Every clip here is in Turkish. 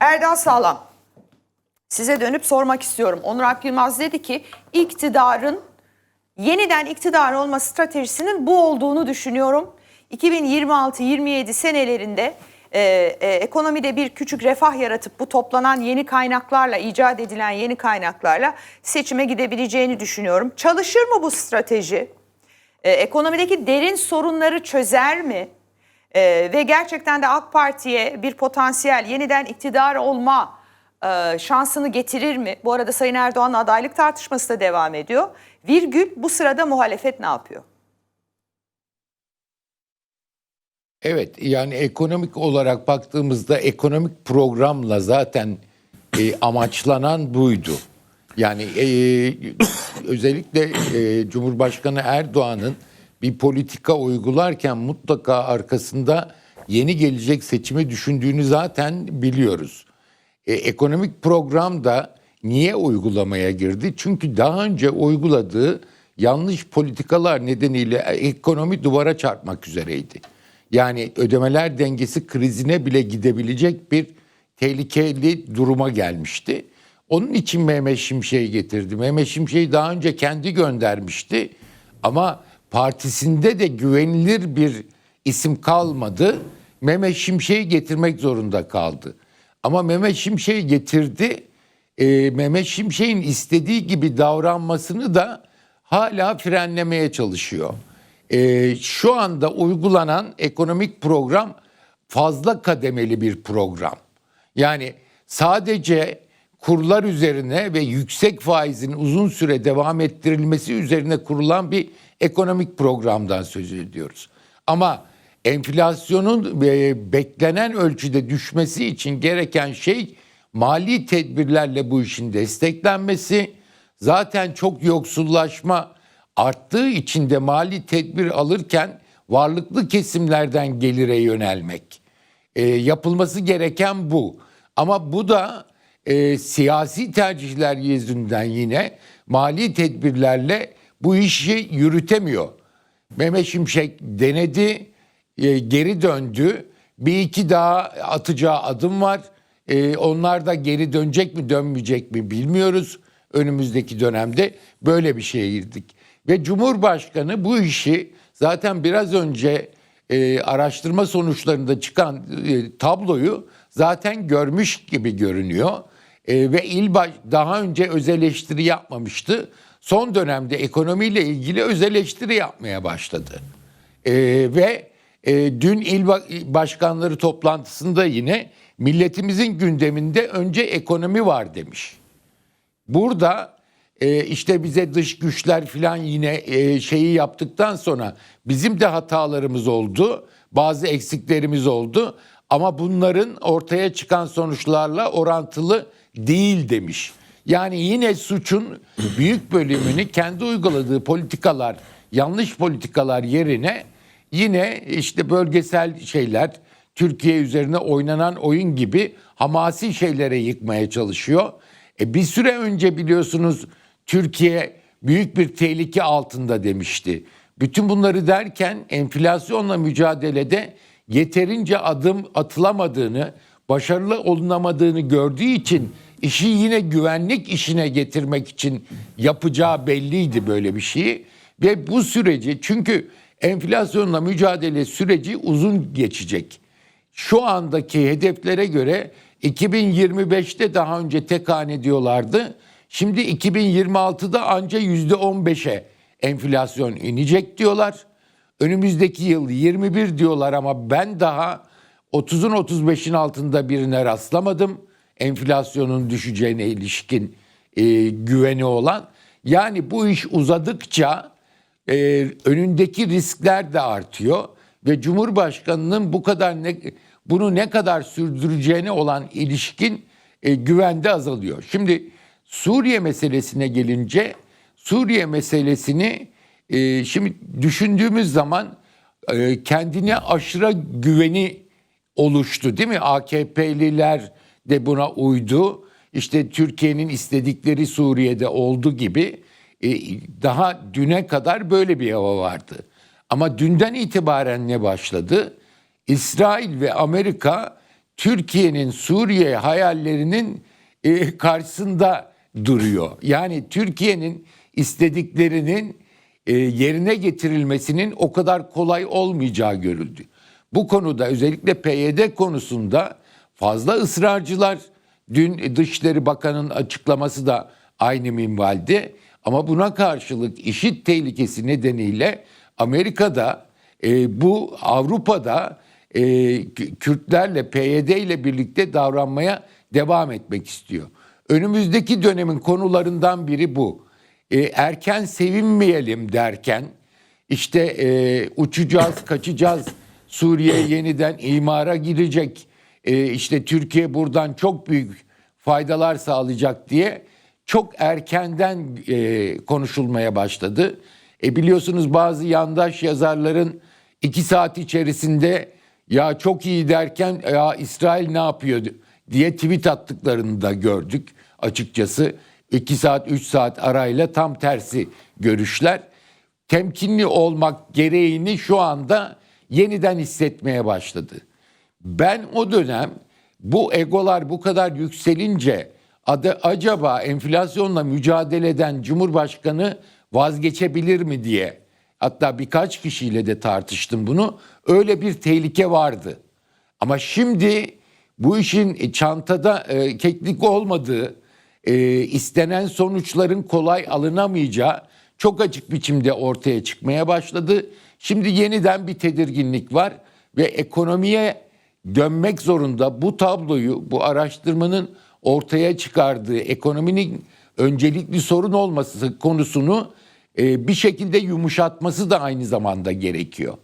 Erdal Sağlam, size dönüp sormak istiyorum. Onur Alp Yılmaz dedi ki iktidarın yeniden iktidar olma stratejisinin bu olduğunu düşünüyorum. 2026-27 senelerinde e, e, ekonomide bir küçük refah yaratıp bu toplanan yeni kaynaklarla, icat edilen yeni kaynaklarla seçime gidebileceğini düşünüyorum. Çalışır mı bu strateji? E, ekonomideki derin sorunları çözer mi? E, ve gerçekten de AK Parti'ye bir potansiyel yeniden iktidar olma e, şansını getirir mi? Bu arada Sayın Erdoğan'ın adaylık tartışması da devam ediyor. Virgül bu sırada muhalefet ne yapıyor? Evet yani ekonomik olarak baktığımızda ekonomik programla zaten e, amaçlanan buydu. Yani e, özellikle e, Cumhurbaşkanı Erdoğan'ın bir politika uygularken mutlaka arkasında yeni gelecek seçimi düşündüğünü zaten biliyoruz. E, ekonomik program da niye uygulamaya girdi? Çünkü daha önce uyguladığı yanlış politikalar nedeniyle ekonomi duvara çarpmak üzereydi. Yani ödemeler dengesi krizine bile gidebilecek bir tehlikeli duruma gelmişti. Onun için Mehmet Şimşek'i getirdi. Mehmet Şimşek'i daha önce kendi göndermişti. Ama partisinde de güvenilir bir isim kalmadı. Mehmet Şimşek'i getirmek zorunda kaldı. Ama Mehmet Şimşek'i getirdi. Ee, Mehmet Şimşek'in istediği gibi davranmasını da hala frenlemeye çalışıyor. Ee, şu anda uygulanan ekonomik program fazla kademeli bir program. Yani sadece kurlar üzerine ve yüksek faizin uzun süre devam ettirilmesi üzerine kurulan bir ekonomik programdan söz ediyoruz. Ama enflasyonun e, beklenen ölçüde düşmesi için gereken şey mali tedbirlerle bu işin desteklenmesi. Zaten çok yoksullaşma arttığı için de mali tedbir alırken varlıklı kesimlerden gelire yönelmek. E, yapılması gereken bu. Ama bu da e, siyasi tercihler yüzünden yine mali tedbirlerle bu işi yürütemiyor. Mehmet Şimşek denedi, e, geri döndü. Bir iki daha atacağı adım var. E, onlar da geri dönecek mi dönmeyecek mi bilmiyoruz. Önümüzdeki dönemde böyle bir şeye girdik. Ve Cumhurbaşkanı bu işi zaten biraz önce e, araştırma sonuçlarında çıkan e, tabloyu zaten görmüş gibi görünüyor. E, ve il baş, daha önce öz eleştiri yapmamıştı. Son dönemde ekonomiyle ilgili öz eleştiri yapmaya başladı. E, ve e, dün il ba- başkanları toplantısında yine milletimizin gündeminde önce ekonomi var demiş. Burada e, işte bize dış güçler filan yine e, şeyi yaptıktan sonra bizim de hatalarımız oldu, bazı eksiklerimiz oldu ama bunların ortaya çıkan sonuçlarla orantılı değil demiş. Yani yine suçun büyük bölümünü kendi uyguladığı politikalar, yanlış politikalar yerine yine işte bölgesel şeyler, Türkiye üzerine oynanan oyun gibi hamasi şeylere yıkmaya çalışıyor. E bir süre önce biliyorsunuz Türkiye büyük bir tehlike altında demişti. Bütün bunları derken enflasyonla mücadelede yeterince adım atılamadığını, başarılı olunamadığını gördüğü için işi yine güvenlik işine getirmek için yapacağı belliydi böyle bir şeyi. Ve bu süreci çünkü enflasyonla mücadele süreci uzun geçecek. Şu andaki hedeflere göre 2025'te daha önce tek hane diyorlardı. Şimdi 2026'da anca %15'e enflasyon inecek diyorlar. Önümüzdeki yıl 21 diyorlar ama ben daha 30'un 35'in altında birine rastlamadım. Enflasyonun düşeceğine ilişkin e, güveni olan. Yani bu iş uzadıkça e, önündeki riskler de artıyor ve Cumhurbaşkanının bu kadar ne bunu ne kadar sürdüreceğine olan ilişkin e, güvende azalıyor. Şimdi Suriye meselesine gelince Suriye meselesini e, şimdi düşündüğümüz zaman e, kendine aşırı güveni oluştu değil mi? AKP'liler de buna uydu. İşte Türkiye'nin istedikleri Suriye'de oldu gibi e, daha düne kadar böyle bir hava vardı. Ama dünden itibaren ne başladı? İsrail ve Amerika Türkiye'nin Suriye hayallerinin e, karşısında duruyor. Yani Türkiye'nin istediklerinin e, yerine getirilmesinin o kadar kolay olmayacağı görüldü. Bu konuda özellikle PYD konusunda fazla ısrarcılar. Dün Dışişleri Bakanı'nın açıklaması da aynı minvalde. Ama buna karşılık işit tehlikesi nedeniyle Amerika'da e, bu Avrupa'da e, Kürtlerle PYD ile birlikte davranmaya devam etmek istiyor. Önümüzdeki dönemin konularından biri bu. E, erken sevinmeyelim derken işte e, uçacağız, kaçacağız, Suriye yeniden imara girecek, e, işte Türkiye buradan çok büyük faydalar sağlayacak diye çok erkenden e, konuşulmaya başladı. E biliyorsunuz bazı yandaş yazarların iki saat içerisinde ya çok iyi derken ya İsrail ne yapıyor diye tweet attıklarını da gördük açıkçası. 2 saat 3 saat arayla tam tersi görüşler. Temkinli olmak gereğini şu anda yeniden hissetmeye başladı. Ben o dönem bu egolar bu kadar yükselince adı acaba enflasyonla mücadele eden Cumhurbaşkanı vazgeçebilir mi diye hatta birkaç kişiyle de tartıştım bunu. Öyle bir tehlike vardı. Ama şimdi bu işin çantada e, keklik olmadığı, e, istenen sonuçların kolay alınamayacağı çok açık biçimde ortaya çıkmaya başladı. Şimdi yeniden bir tedirginlik var ve ekonomiye dönmek zorunda bu tabloyu, bu araştırmanın ortaya çıkardığı ekonominin öncelikli sorun olması konusunu e, bir şekilde yumuşatması da aynı zamanda gerekiyor.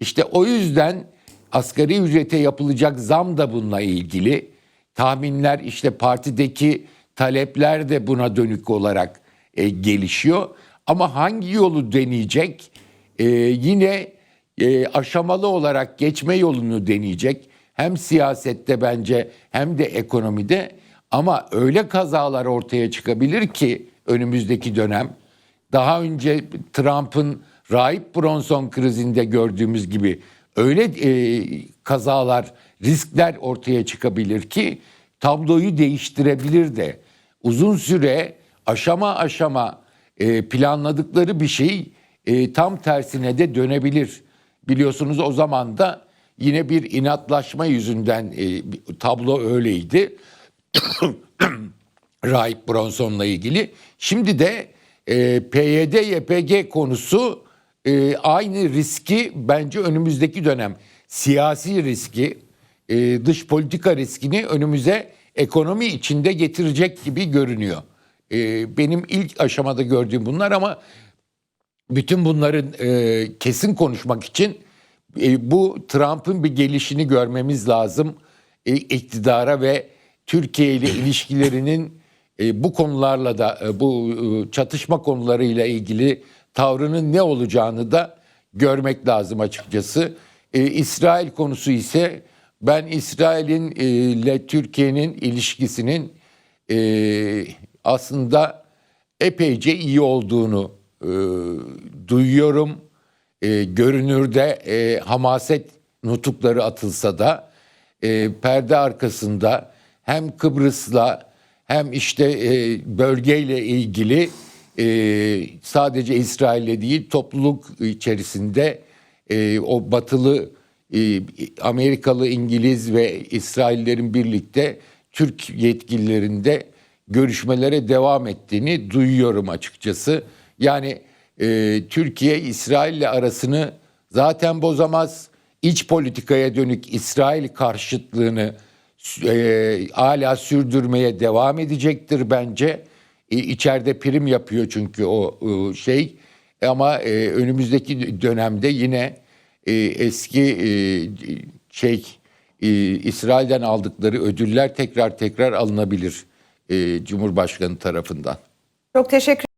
İşte o yüzden asgari ücrete yapılacak zam da bununla ilgili. Tahminler işte partideki talepler de buna dönük olarak e, gelişiyor. Ama hangi yolu deneyecek? E, yine e, aşamalı olarak geçme yolunu deneyecek. Hem siyasette bence hem de ekonomide. Ama öyle kazalar ortaya çıkabilir ki önümüzdeki dönem daha önce Trump'ın Rahip Bronson krizinde gördüğümüz gibi öyle e, kazalar, riskler ortaya çıkabilir ki tabloyu değiştirebilir de uzun süre aşama aşama e, planladıkları bir şey e, tam tersine de dönebilir. Biliyorsunuz o zaman da yine bir inatlaşma yüzünden e, tablo öyleydi. Rahip Bronson'la ilgili. Şimdi de e, PYD, YPG konusu e, aynı riski bence önümüzdeki dönem siyasi riski, e, dış politika riskini önümüze ekonomi içinde getirecek gibi görünüyor. E, benim ilk aşamada gördüğüm bunlar ama bütün bunların e, kesin konuşmak için e, bu Trump'ın bir gelişini görmemiz lazım e, iktidara ve Türkiye ile ilişkilerinin e, bu konularla da e, bu e, çatışma konularıyla ilgili tavrının ne olacağını da görmek lazım açıkçası. E, İsrail konusu ise ben İsrail'in e, ile Türkiye'nin ilişkisinin e, aslında epeyce iyi olduğunu e, duyuyorum. E, görünürde e, hamaset nutukları atılsa da e, perde arkasında hem Kıbrıs'la hem işte e, bölgeyle ilgili e, sadece İsrail'le değil topluluk içerisinde e, o batılı e, Amerikalı, İngiliz ve İsraillerin birlikte Türk yetkililerinde görüşmelere devam ettiğini duyuyorum açıkçası. Yani e, Türkiye İsrail'le arasını zaten bozamaz. İç politikaya dönük İsrail karşıtlığını e, hala sürdürmeye devam edecektir bence. E, içeride prim yapıyor çünkü o e, şey. Ama e, önümüzdeki dönemde yine e, eski e, şey e, İsrail'den aldıkları ödüller tekrar tekrar alınabilir e, Cumhurbaşkanı tarafından. Çok teşekkür